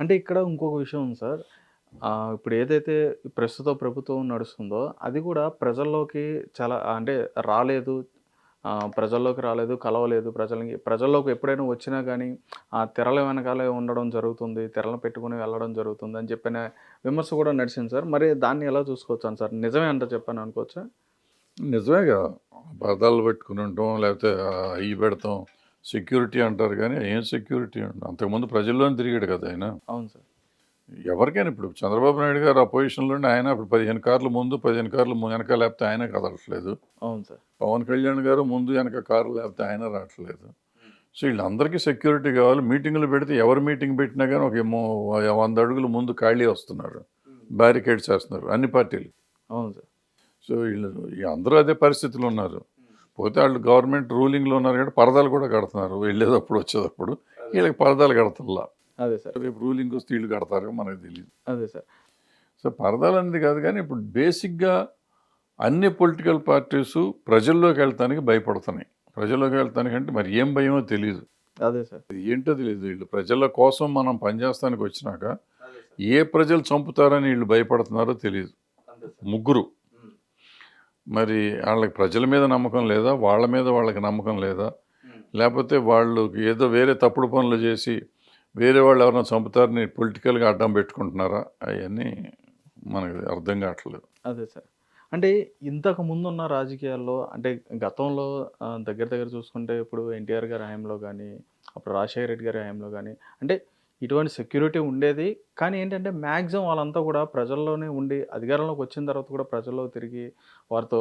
అంటే ఇక్కడ ఇంకొక విషయం ఉంది సార్. ఇప్పుడు ఏదైతే ప్రస్తుత ప్రభుత్వం నడుస్తుందో, అది కూడా ప్రజల్లోకి చాలా అంటే రాలేదు. ప్రజల్లోకి రాలేదు, కలవలేదు ప్రజలకి. ప్రజల్లోకి ఎప్పుడైనా వచ్చినా కానీ ఆ తెరల వెనకాలే ఉండడం జరుగుతుంది. తెరలను పెట్టుకొని వెళ్ళడం జరుగుతుంది అని చెప్పిన విమర్శ కూడా నడిచింది సార్. మరి దాన్ని ఎలా చూసుకోవచ్చని సార్? నిజమే అంట చెప్పాను అనుకోవచ్చా? నిజమే కదా! పదాలు పెట్టుకుని ఉండటం, లేకపోతే అయ్యి పెడతాం. సెక్యూరిటీ అంటారు కానీ, ఏం సెక్యూరిటీ? అంతకుముందు ప్రజల్లోనే తిరిగాడు కదా ఆయన. అవును సార్. ఎవరికైనా ఇప్పుడు చంద్రబాబు నాయుడు గారు ఆ పొజిషన్‌లోనే ఆయన ఇప్పుడు 15 కార్లు ముందు, 15 కార్లు వెనక లేకపోతే ఆయన కదలట్లేదు. అవును సార్. పవన్ కళ్యాణ్ గారు ముందు, వెనక కారు లేకపోతే ఆయన రావట్లేదు. సో వీళ్ళందరికీ సెక్యూరిటీ కావాలి. మీటింగులు పెడితే ఎవరు మీటింగ్ పెట్టినా కానీ ఒక 100 అడుగులు ముందు ఖాళీ వస్తున్నారు. బ్యారికేడ్స్ చేస్తున్నారు అన్ని పార్టీలు. అవును సార్. సో వీళ్ళు అందరూ అదే పరిస్థితిలో ఉన్నారు. పోతే వాళ్ళు గవర్నమెంట్ రూలింగ్‌లో ఉన్నారు కాబట్టి పరదాలు కూడా కడుతున్నారు. వెళ్ళేటప్పుడు, వచ్చేటప్పుడు. వీళ్ళకి పరదాలు కడతల్లా. అదే సార్. రేపు రూలింగ్ వస్తే వీళ్ళు కడతారో మనకు తెలియదు. అదే సార్. సో పరదాలు అనేది కాదు కానీ ఇప్పుడు బేసిక్‌గా అన్ని పొలిటికల్ పార్టీసు ప్రజల్లోకి వెళ్తానికి భయపడుతున్నాయి. ప్రజల్లోకి వెళ్తానికి అంటే మరి ఏం భయమో తెలీదు. అదే సార్. ఏంటో తెలీదు. వీళ్ళు ప్రజల కోసం మనం పనిచేస్తానికి వచ్చినాక ఏ ప్రజలు చంపుతారని వీళ్ళు భయపడుతున్నారో తెలీదు. ముగ్గురు. మరి వాళ్ళకి ప్రజల మీద నమ్మకం లేదా? వాళ్ళ మీద వాళ్ళకి నమ్మకం లేదా? లేకపోతే వాళ్ళు ఏదో వేరే తప్పుడు పనులు చేసి వేరే వాళ్ళు ఎవరైనా చంపుతారని పొలిటికల్‌గా అడ్డం పెట్టుకుంటున్నారా? అయన్నీ మనకు అర్థం కావట్లేదు. అదే సార్. అంటే ఇంతకు ముందున్న రాజకీయాల్లో అంటే గతంలో దగ్గర దగ్గర చూసుకుంటే ఇప్పుడు ఎన్టీఆర్ గారి హయాంలో గానీ, అప్పుడు రాజశేఖర రెడ్డి గారి హయాంలో గానీ, అంటే ఇటువంటి సెక్యూరిటీ ఉండేది. కానీ ఏంటంటే మ్యాక్సిమం వాళ్ళంతా కూడా ప్రజల్లోనే ఉండి అధికారంలోకి వచ్చిన తర్వాత కూడా ప్రజల్లో తిరిగి వారితో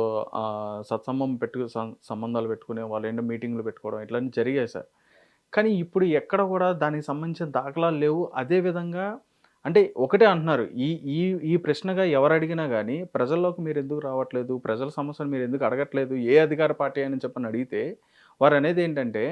సత్సంబం సత్సంబంధం పెట్టు సం సంబంధాలు వాళ్ళు వాళ్ళేంటో మీటింగ్‌లు పెట్టుకోవడం ఇట్లాంటివి జరిగాయి సార్. కానీ ఇప్పుడు ఎక్కడ కూడా దానికి సంబంధించిన దాఖలాలు లేవు. అదే విధంగా అంటే ఒకటే అంటున్నారు. ఈ ఈ ఈ ప్రశ్నగా ఎవరు అడిగినా కానీ ప్రజల్లోకి మీరు ఎందుకు రావట్లేదు? ప్రజల సమస్యలు మీరు ఎందుకు అడగట్లేదు? ఏ అధికార పార్టీ అని చెప్పని అడిగితే వారనేది ఏంటంటే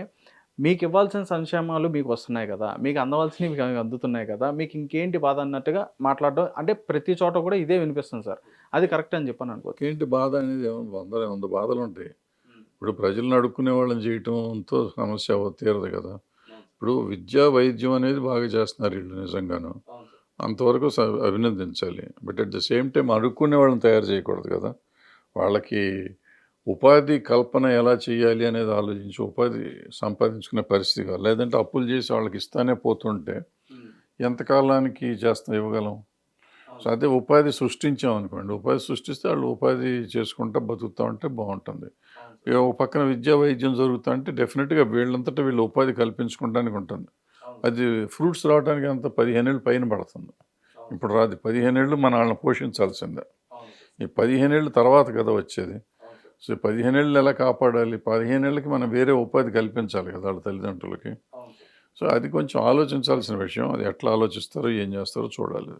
మీకు ఇవ్వాల్సిన సంక్షేమాలు మీకు వస్తున్నాయి కదా! మీకు అందవలసినవి మీకు అందుతున్నాయి కదా! మీకు ఇంకేంటి బాధ అన్నట్టుగా మాట్లాడడం అంటే ప్రతి చోట కూడా ఇదే వినిపిస్తుంది సార్. అది కరెక్ట్ అని చెప్పని అనుకోవచ్చు. ఏంటి బాధ అనేది వందల వంద బాధలు ఉంటాయి. ఇప్పుడు ప్రజలను అడుక్కునే వాళ్ళని చేయటంతో సమస్య తీరదు కదా! ఇప్పుడు విద్య, వైద్యం అనేది బాగా చేస్తున్నారు వీళ్ళు నిజంగాను. అంతవరకు అభినందించాలి. But at the same time అడుక్కునే వాళ్ళని తయారు చేయకూడదు కదా! వాళ్ళకి ఉపాధి కల్పన ఎలా చేయాలి అనేది ఆలోచించి ఉపాధి సంపాదించుకునే పరిస్థితి కావాలి. లేదంటే అప్పులు చేసి వాళ్ళకి ఇస్తానే పోతుంటే ఎంతకాలానికి చేస్తాం ఇవ్వగలం? సో అదే ఉపాధి సృష్టించామనుకోండి. ఉపాధి సృష్టిస్తే వాళ్ళు ఉపాధి చేసుకుంటా బతుకుతా ఉంటే బాగుంటుంది. ఒక పక్కన విద్యా, వైద్యం జరుగుతా అంటే డెఫినెట్‌గా వీళ్ళంతటా వీళ్ళు ఉపాధి కల్పించుకోవడానికి ఉంటుంది. అది ఫ్రూట్స్ రావడానికి ఎంత 15 ఏళ్ళు పైన పడుతుంది. ఇప్పుడు రాదు. 15 ఏళ్ళు మన వాళ్ళని పోషించాల్సిందే. ఈ 15 ఏళ్ళ తర్వాత కదా వచ్చేది. సో పదిహేనేళ్ళు ఎలా కాపాడాలి? పదిహేనేళ్ళకి మనం వేరే ఉపాధి కల్పించాలి కదా వాళ్ళ తల్లిదండ్రులకి. సో అది కొంచెం ఆలోచించాల్సిన విషయం. అది ఎట్లా ఆలోచిస్తారో ఏం చేస్తారో చూడాలి.